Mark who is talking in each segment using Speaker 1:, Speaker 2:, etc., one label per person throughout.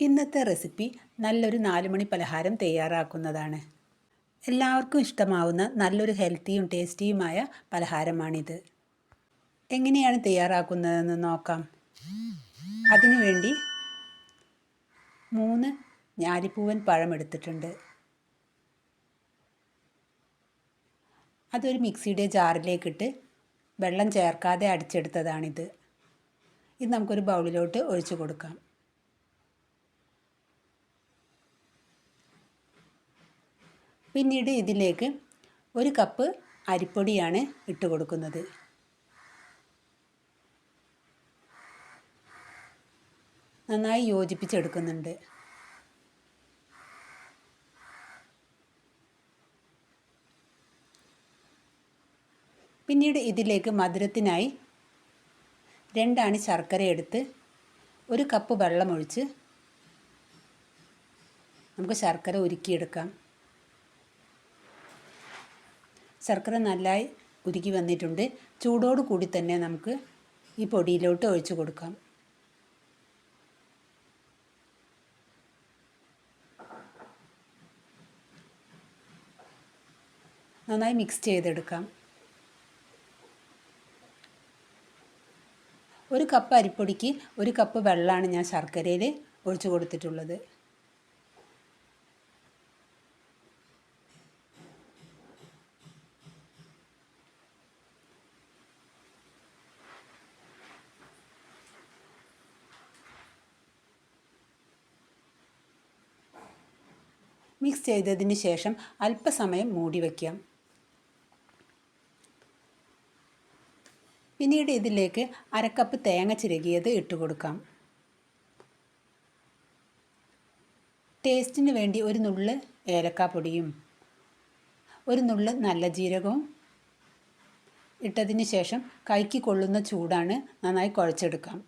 Speaker 1: ഇന്നത്തെ റെസിപ്പി നല്ലൊരു നാലുമണി പലഹാരം തയ്യാറാക്കുന്നതാണ്. എല്ലാവർക്കും ഇഷ്ടമാവുന്ന നല്ലൊരു ഹെൽത്തിയും ടേസ്റ്റിയുമായ പലഹാരമാണിത്. എങ്ങനെയാണ് തയ്യാറാക്കുന്നതെന്ന് നോക്കാം. അതിനുവേണ്ടി മൂന്ന് ഞാലിപ്പൂവൻ പഴം എടുത്തിട്ടുണ്ട്. അതൊരു മിക്സിയുടെ ജാറിലേക്കിട്ട് വെള്ളം ചേർക്കാതെ അടിച്ചെടുത്തതാണിത്. ഇത് നമുക്കൊരു ബൗളിലോട്ട് ഒഴിച്ചു കൊടുക്കാം. പിന്നീട് ഇതിലേക്ക് ഒരു കപ്പ് അരിപ്പൊടിയാണ് ഇട്ട് കൊടുക്കുന്നത്. നന്നായി യോജിപ്പിച്ചെടുക്കുന്നുണ്ട്. പിന്നീട് ഇതിലേക്ക് മധുരത്തിനായി രണ്ടാണി ശർക്കര എടുത്ത് ഒരു കപ്പ് വെള്ളമൊഴിച്ച് നമുക്ക് ശർക്കര ഉരുക്കിയെടുക്കാം. ശർക്കര നന്നായി ഉരുക്കി വന്നിട്ടുണ്ട്. ചൂടോട് കൂടി തന്നെ നമുക്ക് ഈ പൊടിയിലോട്ട് ഒഴിച്ചു കൊടുക്കാം. നന്നായി മിക്സ് ചെയ്തെടുക്കാം. ഒരു കപ്പ് അരിപ്പൊടിക്ക് ഒരു കപ്പ് വെള്ളമാണ് ഞാൻ ശർക്കരയിൽ ഒഴിച്ചു കൊടുത്തിട്ടുള്ളത്. മിക്സ് ചെയ്തതിന് ശേഷം അല്പസമയം മൂടി വയ്ക്കാം. പിന്നീട് ഇതിലേക്ക് അരക്കപ്പ് തേങ്ങ ചിരകിയത് ഇട്ട് കൊടുക്കാം. ടേസ്റ്റിന് വേണ്ടി ഒരു നുള്ള് ഏലക്കാപ്പൊടിയും ഒരു നുള്ള് നല്ല ജീരകവും ഇട്ടതിന് ശേഷം കൈക്ക് കൊള്ളുന്ന ചൂടാണ് നന്നായി കുഴച്ചെടുക്കാം.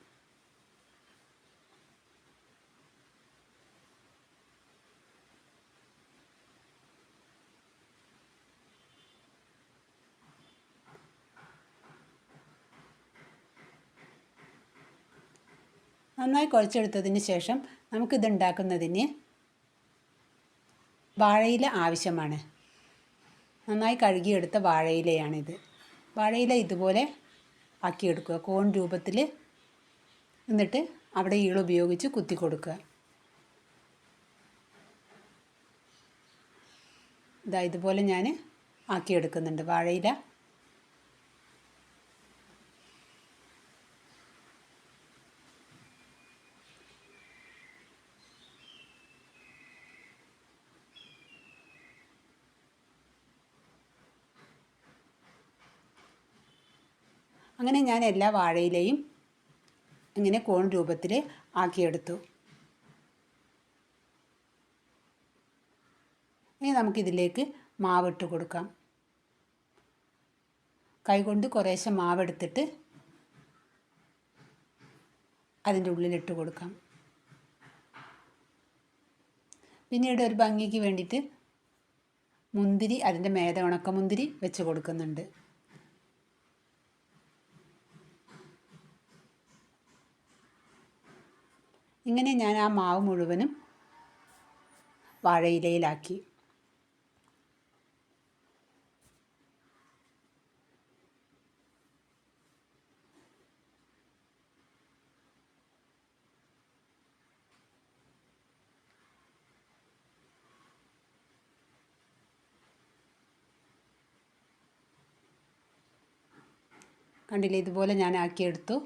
Speaker 1: നന്നായി കുഴച്ചെടുത്തതിന് ശേഷം നമുക്കിത് ഉണ്ടാക്കുന്നതിന് വാഴയില ആവശ്യമാണ്. നന്നായി കഴുകിയെടുത്ത വാഴയിലയാണിത്. വാഴയില ഇതുപോലെ ആക്കിയെടുക്കുക. കോൺ രൂപത്തിൽ എന്നിട്ട് അവിടെ ഈള ഉപയോഗിച്ച് കുത്തി കൊടുക്കുക. ഇതാ ഇതുപോലെ ഞാൻ ആക്കിയെടുക്കുന്നുണ്ട് വാഴയില. അങ്ങനെ ഞാൻ എല്ലാ വാഴയിലയും ഇങ്ങനെ കോൺ രൂപത്തിൽ ആക്കിയെടുത്തു. ഇനി നമുക്കിതിലേക്ക് മാവിട്ട് കൊടുക്കാം. കൈകൊണ്ട് കുറേശ്ശെ മാവെടുത്തിട്ട് അതിന്റെ ഉള്ളിലിട്ട് കൊടുക്കാം. പിന്നീട് ഒരു ഭംഗിക്ക് വേണ്ടിയിട്ട് മുന്തിരി അതിന്റെ മേത ഉണക്കമുന്തിരി വെച്ച് കൊടുക്കുന്നുണ്ട്. ഇങ്ങനെ ഞാൻ ആ മാവ് മുഴുവനും വാഴയിലയിലാക്കി. കണ്ടില്ലേ ഇതുപോലെ ഞാൻ ആക്കിയെടുത്തു.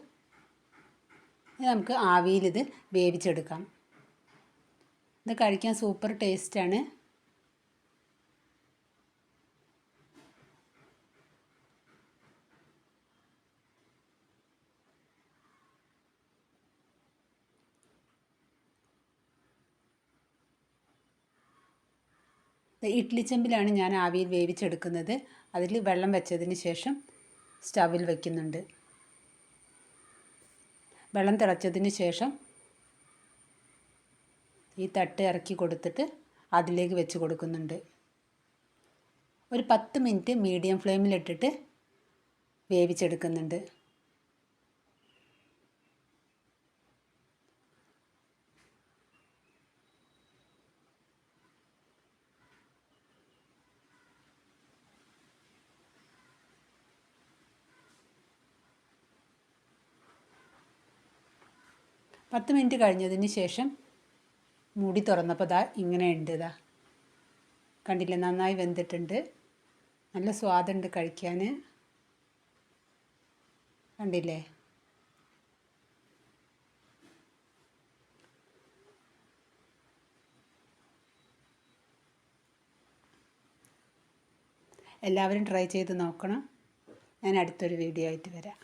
Speaker 1: നമുക്ക് ഇത് വേവിച്ചെടുക്കാം. ഇത് കഴിക്കാൻ സൂപ്പർ ടേസ്റ്റാണ് ഇഡ്ലി ചെമ്പിലാണ് ഞാൻ ആവിയിൽ വേവിച്ചെടുക്കുന്നത്. അതിൽ വെള്ളം വെച്ചതിന് ശേഷം സ്റ്റവിൽ വയ്ക്കുന്നുണ്ട് വെള്ളം തിളച്ചതിന് ശേഷം ഈ തട്ട് ഇറക്കി കൊടുത്തിട്ട് അതിലേക്ക് വെച്ച് കൊടുക്കുന്നുണ്ട്. ഒരു പത്ത് മിനിറ്റ് മീഡിയം ഫ്ലെയിമിലിട്ടിട്ട് വേവിച്ചെടുക്കുന്നുണ്ട്. പത്ത് മിനിറ്റ് കഴിഞ്ഞതിന് ശേഷം മൂടി തുറന്നപ്പോൾ ദാ ഇങ്ങനെ ഉണ്ട് ഇതാ കണ്ടില്ലേ? നന്നായി വെന്തിട്ടുണ്ട്. നല്ല സ്വാദുണ്ട് കഴിക്കാൻ കണ്ടില്ലേ? എല്ലാവരും ട്രൈ ചെയ്ത് നോക്കണം. ഞാൻ അടുത്തൊരു വീഡിയോ ആയിട്ട് വരാം.